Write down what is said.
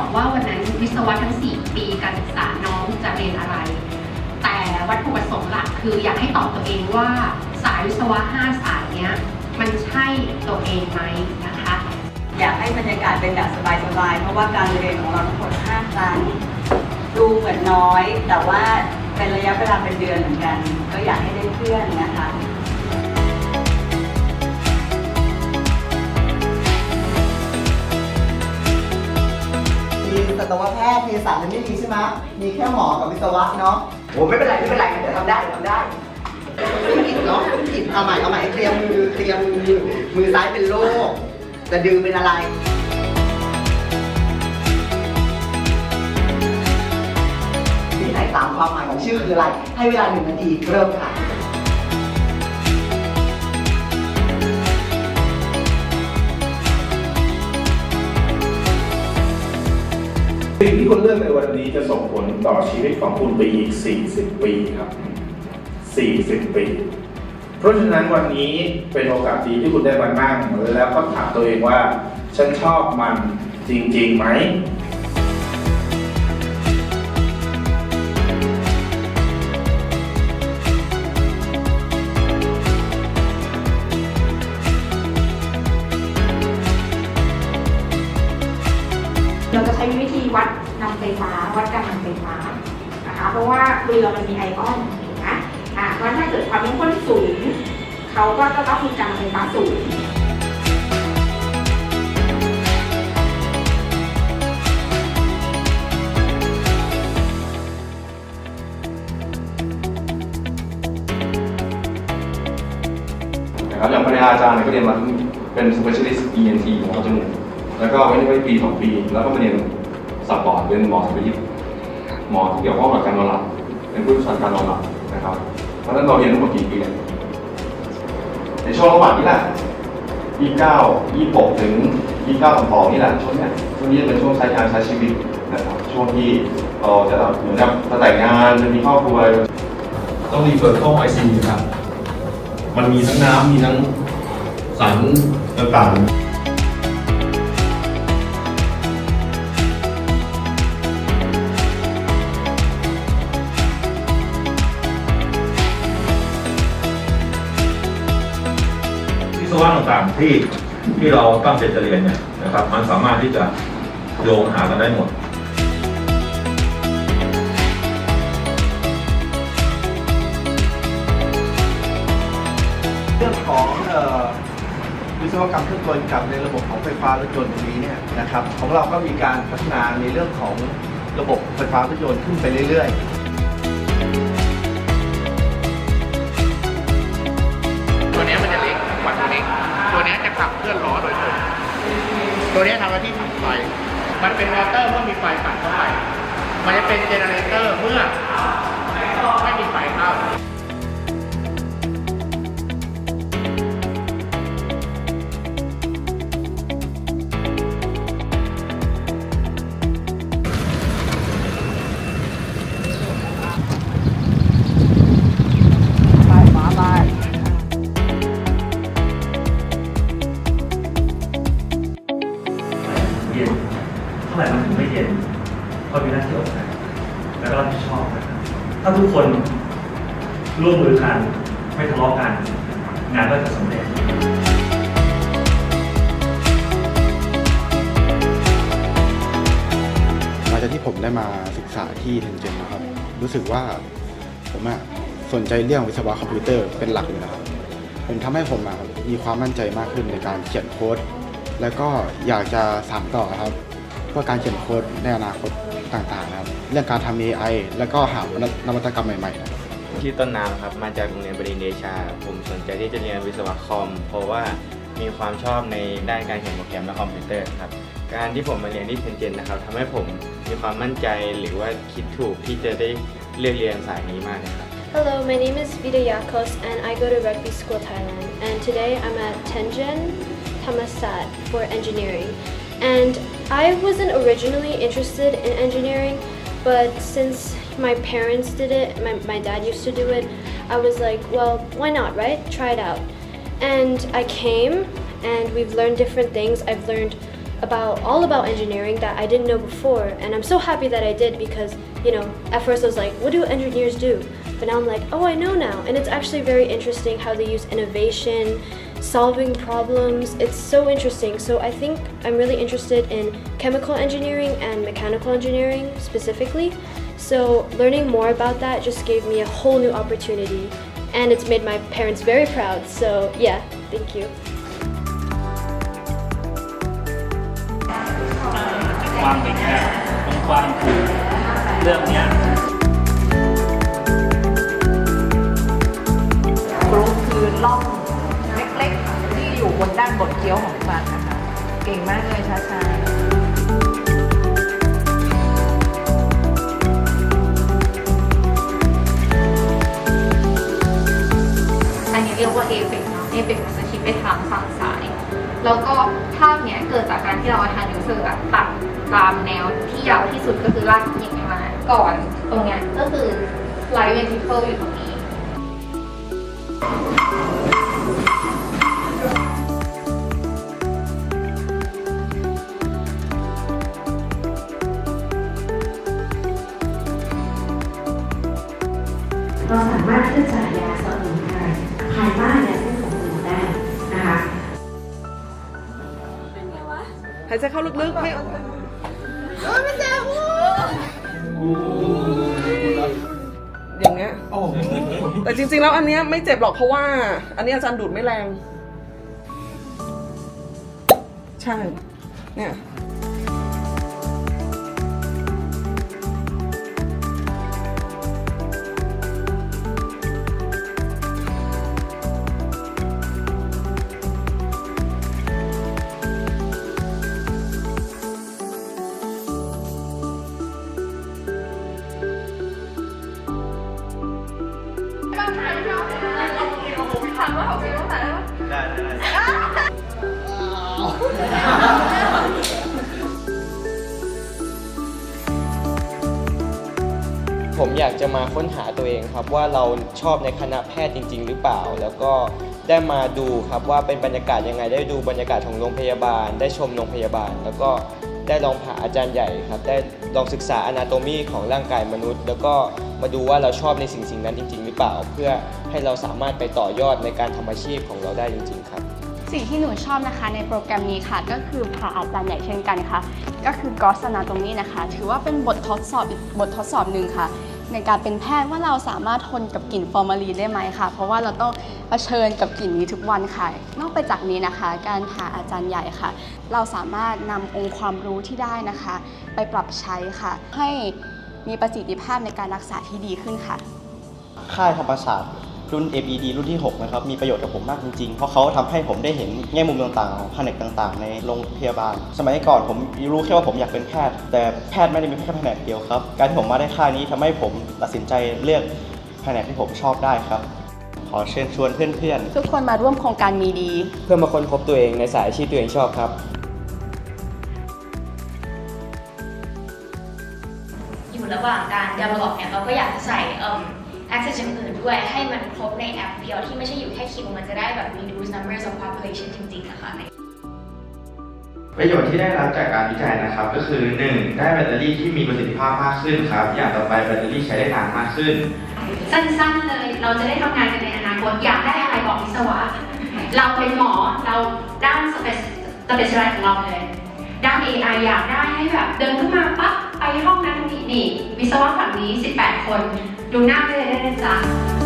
อกว่าวันนั้นวิศวะทั้ง 4 ปีการศึกษาน้องจะเรียนอะไร แต่วัตถุประสงค์หลักคืออยากให้ตอบตัวเองว่าสายวิศวะ 5 สายเนี้ยมันใช่ตัวเองไหมนะคะ อยากให้บรรยากาศเป็นแบบสบายๆ เพราะว่าการเรียนของเราทั้งหมด5ครั้งดูเหมือนน้อย แต่ว่าเป็นระยะเวลาเป็นเดือนเหมือนกัน ก็อยากให้ได้เพื่อนนะคะ สัตวแพทย์เภสัชมันไม่มีใช่ไหมมีแค่หมอกับวิศวะเนาะโอ้ไม่เป็นไรไม่เป็นไรเดี๋ยวทำได้เดี๋ยวทำได้ผิดเนาะผิดเอาใหม่เอาใหม่เคลียร์มือเคลียร์มือมือซ้ายเป็นโรคแต่ดือเป็นอะไรที่ไหนตามความหมายของชื่อคืออะไร ให้เวลาหนึ่งนาทีเริ่มค่ะ คุณเลือกในวันนี้จะส่งผลต่อชีวิตของคุณไปอีก 40 ปีครับ 40 ปี เพราะฉะนั้นวันนี้เป็นโอกาสดีที่คุณได้มานั่งแล้วก็ถามตัวเองว่า ฉันชอบมันจริงๆไหม เราจะใช้วิธีวัดนำไฟฟ้า วัดการนำไฟฟ้านะคะเพราะว่าเรือมันมีไอออนถูกไหมอ่าเพราะถ้าเกิดความเข้มข้นสูงเขาก็จะต้องมีการนำไฟฟ้าสูงนะครับอย่างภรรยาอาจารย์เนี่ยก็เรียนมาเป็น specialist ENT หมอจมูก แล้วก็ไว้ไว้ปีสองปี แล้วก็มาเรียนสับบอร์ดเป็นหมอสัตวหมอที่เกี่ยวข้องกับการนอนหลับเป็นผู้เชี่ยวชาญการนอนหลับนะครับเพราะฉะนั้นเราเรียนทั้งหมดกี่ปีเนี่ยในช่วงระหว่างนี้แหละ29 26ถึง29 32นี่แหละช่วงเนี้ยช่วงนี้จะเป็นช่วงใช้การใช้ชีวิตนะครับช่วงที่เราจะเหมือนกับจะแต่งงานจะมีครอบครัวต้องรีเฟิร์เข้าไอซีครับ มันมีทั้งน้ำมีทั้งสารต่างๆ วะต่างๆที่ที่เราตั้งใจจะเรียนเนี่ยนะครับ มันสามารถที่จะโยงหากันได้หมดเรื่องของเอ่อวิศวกรรมเครื่องกลกับในระบบของไฟฟ้ารถยนต์ตรงนี้เนี่ยนะครับของเราก็มีการพัฒนาในเรื่องของระบบไฟฟ้ารถยนต์ขึ้นไปเรื่อยตั ตัวนี้จะขับเคลื่อนล้อโดยตรงตัวนี้ทำหน้าที่ผักไฟ มันเป็นมอเตอร์เมื่อมีไฟปั่นเข้าไป มันจะเป็นเจเนเรเตอร์เมื่อไม่มีไฟเข้า ท่าไหร่มันถึงไม่เย็นก็มีหน้าที่อดทนแล้วก็รับผิดชอบนะครับถ้าทุกคนร่วมมือกันไม่ทะเลาะกัน งานก็จะสำเร็จหลังจากที่ผมได้มาศึกษาที่เทนเจนนะครับ รู้สึกว่าผมอะสนใจเรื่องวิศวะคอมพิวเตอร์เป็นหลักเลยนะครับผมทำให้ผมอะมีความมั่นใจมากขึ้นในการเขียนโค้ด แล้วก็อยากจะสานต่อครับ เพื่อการเขียนโค้ดในอนาคตต่างๆนะครับ เรื่องการทำ AI แล้วก็หานวัตกรรมใหม่ๆนะครับชื่อต้นน้ำครับ มาจากโรงเรียนบดินทร์เดชา ผมสนใจที่จะเรียนวิศวะคอม เพราะว่ามีความชอบในด้านการเขียนโปรแกรมและคอมพิวเตอร์ครับ การที่ผมมาเรียนที่เทนเจนนะครับทำให้ผมมีความมั่นใจหรือว่าคิดถูกที่จะได้เลือกเรียนสายนี้มากเลยครับ Hello, my name is Vida Yakos and I go to Rugby School Thailand. And today I'm at Tenjin Thammasat for engineering. And I wasn't originally interested in engineering, but since my parents did it, my, my dad used to do it, I was like, well, why not, right? Try it out. And I came and we've learned different things. I've learned about all about engineering that I didn't know before and I'm so happy that I did because you know at first I was like what do engineers do but now I'm like, oh, I know now. And it's actually very interesting how they use innovation, solving problems. It's so interesting. So I think I'm really interested in chemical engineering and mechanical engineering specifically. So learning more about that just gave me a whole new opportunity. And it's made my parents very proud. So yeah, thank you. ความเป็นแบบองค์ความคือเรื่องเนี้ บดเคี้ยวของฟันนะคะ เก่งมากเลยช้าๆอันนี้เรียกว่าเอเ c กเนะเอเ c กมันจะคิดไปทางฝั่งซ้าย แล้วก็ภาพเนี้ยเกิดจากการที่เราทานิ้วเซอร์อะตัดตามแนวที่ยาวที่สุดก็คือลากยิบมา ก่อนตรงเนี้ยก็คือไลท์เวนทิเคิลอยู่ตรงนี้ ใจเข้าลึกๆไม่อย่างเงี้ยแต่จริงๆแล้วอันเนี้ยไม่เจ็บหรอกเพราะว่า อันนี้อาจารย์ดูดไม่แรง ใช่ เนี่ย ผมอยากจะมาค้นหาตัวเองครับ ว่าเราชอบในคณะแพทย์จริง ๆ หรือเปล่า แล้วก็ได้มาดูครับว่าเป็นบรรยากาศยังไง ได้ดูบรรยากาศของโรงพยาบาล ได้ชมโรงพยาบาล แล้วก็ได้ลองผ่าอาจารย์ใหญ่ครับ ได้ลองศึกษาอนาโตมีของร่างกายมนุษย์ แล้วก็มาดูว่าเราชอบในสิ่งสิ่งๆนั้นจริง ๆ หรือเปล่า เพื่อให้เราสามารถไปต่อยอดในการทำอาชีพของเราได้จริง ๆ ครับ สิ่งที่หนูชอบนะคะในโปรแกรมนี้ค่ะ ก็คือผ่าอาจารย์ใหญ่เช่นกันค่ะ ก็คือ g o s Anatomy นะคะ ถือว่าเป็นบททดสอบอีกบททดสอบหนึ่งค่ะ ในการเป็นแพทย์ว่าเราสามารถทนกับกลิ่นฟอร์มาลีนได้ไหมค่ะ เพราะว่าเราต้องเผชิญกับกลิ่นนี้ทุกวันค่ะ นอกไปจากนี้นะคะ การผ่าอาจารย์ใหญ่ค่ะ เราสามารถนำองค์ความรู้ที่ได้นะคะ ไปปรับใช้ค่ะ ให้มีประสิทธิภาพในการรักษาที่ดีขึ้นค่ะ ค่ายธรรมศาสตร์ รุ่น ABD รุ่นที่ 6 นะครับ มีประโยชน์กับผมมากจริงๆ เพราะเขาทำให้ผมได้เห็นแง่มุมต่างๆ ของแผนกต่างๆ ในโรงพยาบาล สมัยก่อนผมรู้แค่ว่าผมอยากเป็นแพทย์ แต่แพทย์ไม่ได้มีแค่แผนกเดียวครับ การที่ผมมาได้ค่ายนี้ทำให้ผมตัดสินใจเลือกแผนกที่ผมชอบได้ครับ ขอเชิญชวนเพื่อนๆ ทุกคนมาร่วมโครงการมีดี เพื่อมาค้นพบตัวเองในสายอาชีพตัวเองชอบครับอยู่ระหว่างการ develop เนี่ยเราก็อยากจะใส่เอ่อ access อย่างอื่นด้วยให้มันครบในแอปเดียวที่ไม่ใช่อยู่แค่คิวมันจะได้แบบ reduce numbers of population จริงๆนะคะประโยชน์ที่ได้รับจากการวิจัยนะครับ ก็คือ 1. ได้แบตเตอรี่ที่มีประสิทธิภาพมากขึ้นครับ อย่างต่อไปแบตเตอรี่ใช้ได้นานมากขึ้น สั้นๆเลยเราจะได้ทำงานกันในอนาคตอยากได้อะไรบอกวิศวะ เราเป็นหมอเราด้านสเปซสเปซอะไรของเราเลย ด้าน AI อยากได้ให้แบบเดินขึ้นมาปั๊บไป ห้องนั้นตรงนี้นี่วิศวะฝั่งนี้ 18 คน ดูหน้าไปเลยได้เลยจ้ะ